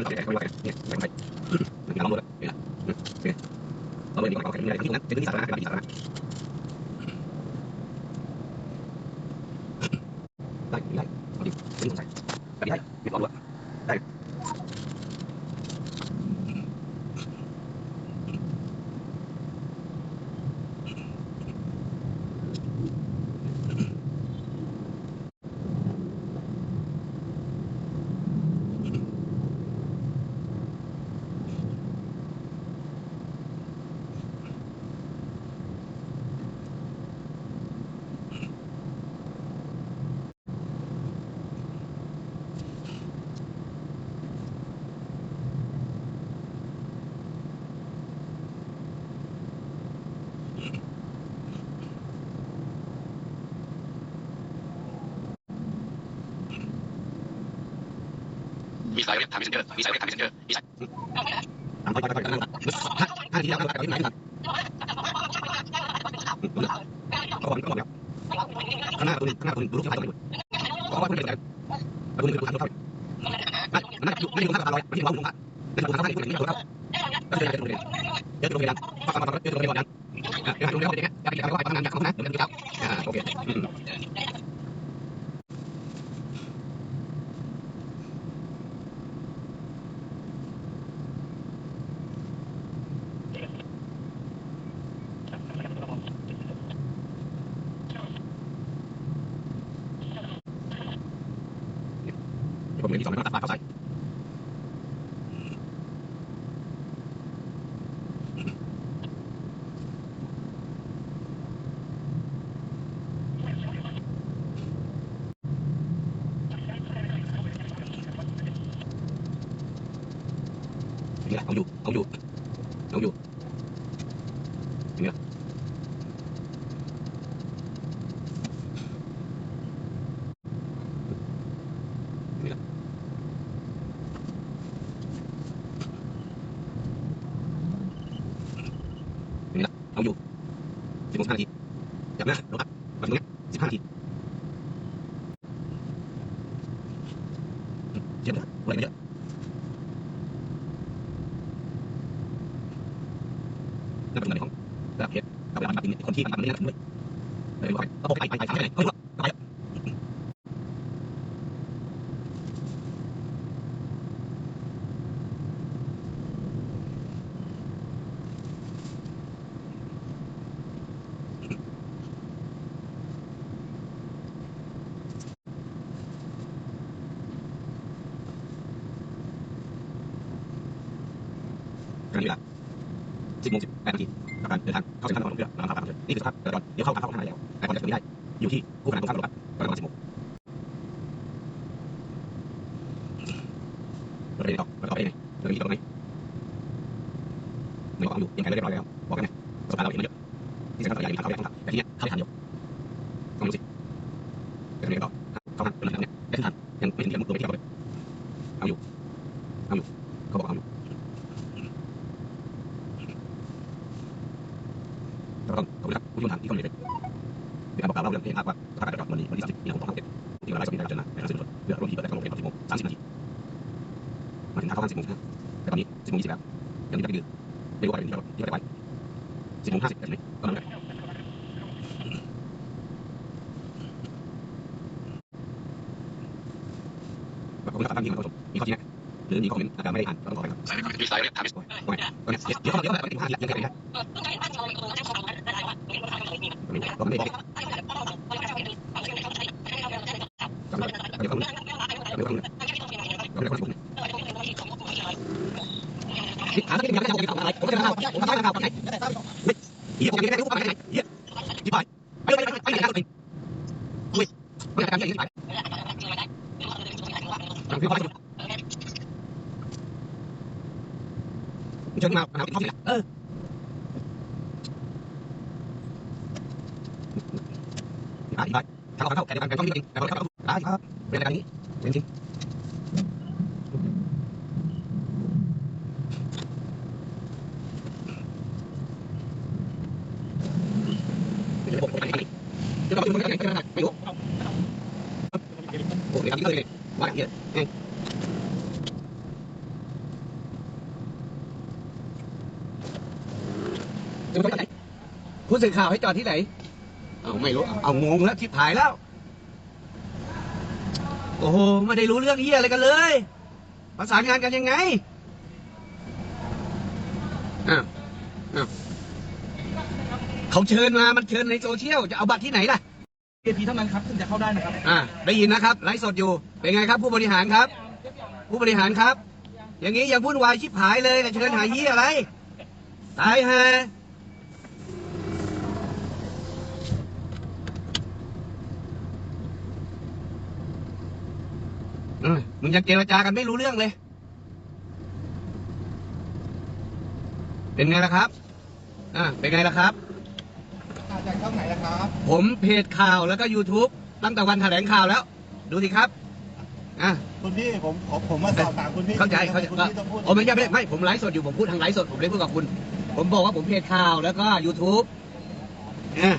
มีถนนของเองอะไรประมาณนั้นแต่ไม่ว่าเนี่ยไปไปเนี่ยลองดูเลยเนี่ยเนี่ยเราเลยดีกว่าเราแค่ไม่ได้ที่นั้นเป็นที่สาธารณะเป็นที่สาธารณะได้ได้เอาดิไม่สงสัยแบบนี้ได้มีความรู้ได้ มีสา ยเรียกทางมิสเซนเเอาอยู่สิบโมงสิบห้านาทีจับหน้าลงครับมาตรงนี้สิบห้านาทีเจ็บนะอะไรไม่เยอะนั่นเป็นตรงไหนของระดับเขตกับระดับดินคนที่มันมันไม่ได้ด้วยเลยว่าก็บอกไปไปไปทำไปไหนเฮ้ย กันเวลาสิบโมงสิบแปดนาทีกับการเดินทางเข้าเส้นทางของเรือน้ำท่าปากเรือนี่คือสภาพจราจรเดี๋ยวเข้าทางเข้าข้างในแล้วแต่ก่อนจะถึงนี้ได้ อยู่ที่คู่ขนานตรงข้ามรถบัสประมาณสิบโมงเราไปต่อเราต่อไปยังไงเราไปต่อไหนไม่บอกอยู่ยังไงเรียบร้อยแล้วบอกกันไงสภาเราเห็นมันเยอะที่สำคัญใหญ่มีทางเข้าได้ทางขับแต่ที่เนี้ยเข้าได้ทางเดียวต้องรู้สิจะทำยังไงต่อเข้าทางเป็นทางเนี้ยได้ทันยังไม่เห็นที่มุกตัวไปที่เราเลยเอาอยู่เอาอยู่เขาบอกเอาอยู่ ก็ต้องขอบคุณครับผู้ชมทางที่เข้ามาเลย เป็นการบอกกล่าวเล่าเรื่องเหตุการณ์ว่าสภาพอากาศวันนี้วันที่30มีนาคม2567ที่เวลาสองนาฬิกาเจอหน้าในร้านเซ็นทรัลเพื่อร่วมทีเปิดแต่ลงเป็น10โมง30นาทีมาถึงทาเข้าบ้าน10โมงแต่ตอนนี้10โมง20แล้วยังไม่ได้ดื้อไม่รู้อะไรที่เราที่เราได้ไป10โมง50แต่ไหนก็นั่นแหละขอบคุณครับท่านที่มาชมมีข้อชี้แนะหรือมีคอมเมนต์อาจจะไม่ได้อ่านก็ต้องขอไปครับสายเรียกมีสายเรียกทามิสโอ้ยโอ้ยตอนนี้เดี๋ยวเข้ามาเดี๋ยวเข้ามาเดี๋ยวเข้ามายังไงได้ก็ไม่ได้บอกจำได้เดี๋ยวเข้ามาเดี๋ยวเข้ามาเดี๋ยวเข้ามา หาที่ยังไม่ได้ทำอะไรผมไม่ได้ทำผมไม่ได้ทำไหนเฮียผมยังไม่ได้รู้ไปไหนเจ้างนี้ไปคือเขาเชิญมาหาที่เออไปไปเข้าเข้าแต่กงที่จริงแต่เข้าได้ครับเป็นไรนี้จริงระบบไหนที่เราไม่รู้ไม่รู้ไม่รู้โอ้ยทำที่เลยว่าเหี้ยเอ้ยจะไปไหนผู้สื่อข่าวให้จอดที่ไหน เอาไม่รู้ เอางงแล้วทิพหายแล้ว โอ้โห ไม่ได้รู้เรื่องเฮียอะไรกันเลย ประสานงานกันยังไงอ้าวอ้าวเขาเชิญมา มันเชิญในโซเชียล จะเอาบัตรที่ไหนล่ะ VIP เท่านั้นครับถึงจะเข้าได้นะครับ อ่าได้ยินนะครับไลฟ์สดอยู่ เป็นไงครับผู้บริหารครับ ผู้บริหารครับ อย่างนี้ยังวุ่นวายชิบหายเลยจะเชิญหายี่อะไร ตายฮะเออมึงยังเจรจากันไม่รู้เรื่องเลย เป็นไงล่ะครับ อ่าเป็นไงล่ะครับ องไหนนะครับผมเพจข่าวแล้วก็ YouTube ตั้งแต่วันแถลงข่าวแล้ว ดูสิครับอะคุณพี่ผมผมผมมาสอบถามคุณพี่เข้าใจเข้าใจคุณพี่ต้องพูดโอ้ไม่ใช่ไม่ใช่ไม่ผมไลฟ์สดอยู่ผมพูดทางไลฟ์สดผมไม่ได้พูดกับคุณ ผมบอกว่าผมเพจข่าวแล้วก็ YouTube อะ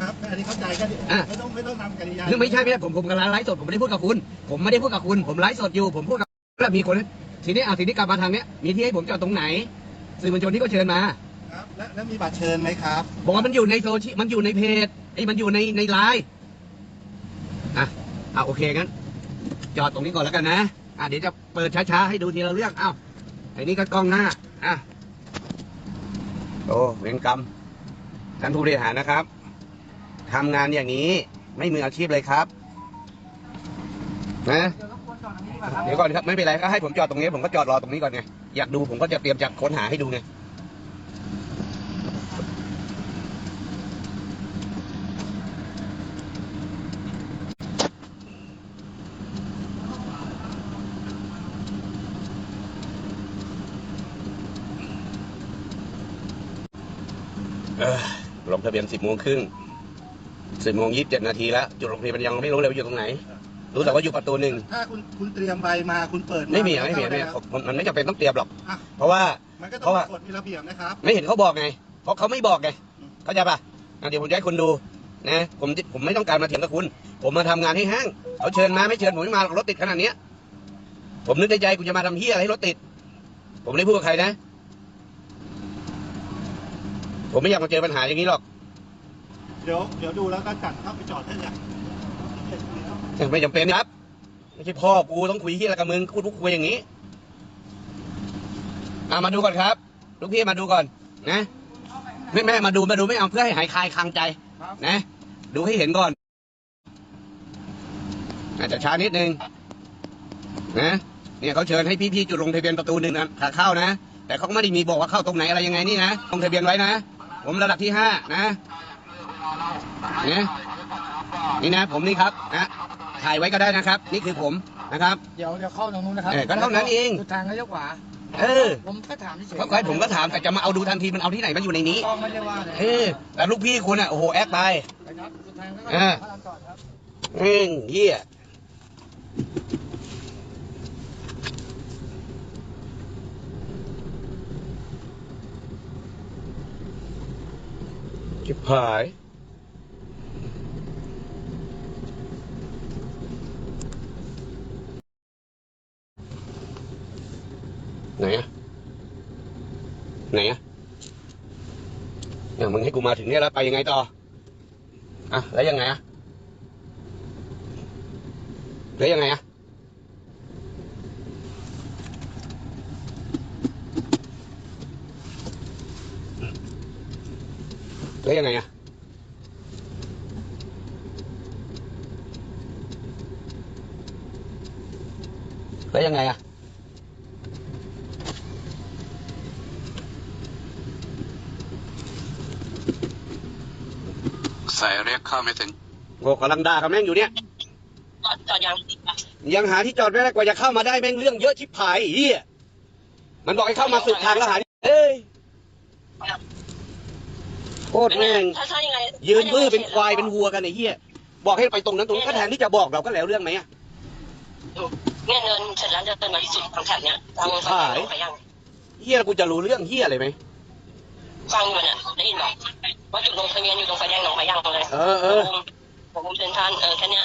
ครับอันนี้เข้าใจก็ดีอะไม่ต้องไม่ต้องนำกริยาคือไม่ใช่ไม่ใช่ผมผมกำลังไลฟ์สดผมไม่ได้พูดกับคุณ ผมไม่ได้พูดกับคุณ ผมไลฟ์สดอยู่ผมพูดกับแล้วมีคนทีนี้อะทีนี้กลับมาทางเนี้ยมีที่ให้ผมจอดตรงไหนสื่อมวลชนที่เขาเชิญมา ครับแล้วแล้วมีบัตรเชิญไหมครับ บอกว่ามันอยู่ในโซเชียลมันอยู่ในเพจไอ้ยมันอยู่ในในไลน์อะอะโอเคงั้น จอดตรงนี้ก่อนแล้วกันนะ อะเดี๋ยวจะเปิดช้าๆให้ดูทีละเรื่องเอ้าไอ้นี่ก็กล้องหน้าอะโอ้เวรกรรมท่านผู้บริหารนะครับทำงานอย่างนี้ไม่มืออาชีพเลยครับ นะเดี๋ยวก่อนครับไม่เป็นไรก็ให้ผมจอดตรงนี้ผมก็จอดรอตรงนี้ก่อนไงอยากดูผมก็จะเตรียมจะค้นหาให้ดูไง ลงทะเบียนสิบโมงครึ่งสิบโมงยี่สิบเจ็ดนาทีแล้ว จุดลงทะเบียนยังไม่รู้เลยว่าอยู่ตรงไหน รู้แต่ว่าอยู่ประตูหนึ่งถ้าคุณคุณเตรียมใบมาคุณเปิดาไม่มีอะไม่มีเข้าไม่ด้มีแล้วผมมันไม่จำเป็นต้องเตรียมหรอก อะเพราะว่า มันก็เพต้องราะว่ามีกฎมีระเบียบนะครับ ไม่เห็นเขาบอกไง เพราะเขาไม่บอกไง เข้าใจปะอะเดี๋ยวผมจะให้คุณดูนะ ผมผมไม่ต้องการมาเถียงกับคุณ ผมมาทำงานให้ห้างเขาเชิญมาไม่เชิญผมไม่มาหรอกรถติดขนาดเนี้ย ผมนึกในใจกูจะมาทำเฮียอะไรให้รถติด ผมไม่ได้พูดกับใครนะ ผมไม่อยากมาเจอปัญหาอย่างนี้หรอก เดี๋ยวเดี๋ยวดูแล้วก็จัดเข้าไปจอดให้เลยไม่จำเป็นครับ ไม่ใช่พ่อกูต้องคุยเฮียอะไรกับมึงกูทุกคุยอย่างนี้อามาดูก่อนครับ ลูกพี่มาดูก่อน นะไม่แม่มาดูมาดูไม่เอาเพื่อให้หายคลายคลางใจครับนะ ดูให้เห็นก่อนอาจจะช้านิดนึงนะเนี่ยเขาเชิญให้พี่ๆจุดลงทะเบียนประตูหนึ่งนะขาเข้านะ แต่เขาก็ไม่ได้มีบอกว่าเข้าตรงไหนอะไรยังไงนี่นะลงทะเบียนไว้นะ ผมระดับที่ห้านะเนี่ยนี่นะผมนี่ครับนะถ่ายไว้ก็ได้นะครับ นี่คือผมนะครับ เดี๋ยวเดี๋ยวเข้าตรงนู้นนะครับเออก็เท่านั้นเองสุดทางก็เลี้ยวขวาเออผมแค่ถามเฉยเพราะใครผมก็ถามแต่จะมาเอาดูทันทีมันเอาที่ไหนมันอยู่ในนี้ก็ไม่ได้ว่าเลยเออแต่ลูกพี่คุณอะโอ้โหแอคตายไปครับสุดทางก็เออพระรามจอดครับเฮ้ยเฮีย จิบหาย ไหนอะไหนอะเนี่ยมึงให้กูมาถึงเนี่ยแล้วไปยังไงต่อ อะ แล้วยังไงอะแล้วยังไงอะแล้ว ยังไงอะแล้วยังไงอะสายเรียกเข้าไม่ถึงโง่กำลังด่ากับแม่งอยู่เนี่ยจอดจอดยังยังหาที่จอดไม่ได้กว่าจะเข้ามาได้แม่งเรื่องเยอะชิบหายไอ้เฮียมันบอกให้เข้ามาสุดทางแล้วหาเอ้ย โคตรแม่งถ้าถ้ายังไงยืนบื้อเป็นควายเป็นวัวกันไอ้เหี้ยบอกให้ไปตรงนั้นตรงนี้ก็แทนที่จะบอกเราก็แล้วเรื่องไหมอะเนี่ยเดินเสร็จแล้วเดินมาที่สุดทางแถบเนี้ยทางทางไปยังเหี้ยกูจะรู้เรื่องเหี้ยอะไรไหมฟังอยู่เนี่ยได้ยินไหมว่าจุดลงทะเบียนอยู่ตรงไฟแดงหนองไผ่ยังเลยเออเออผมผมเซ็นทรันเออแค่เนี้ย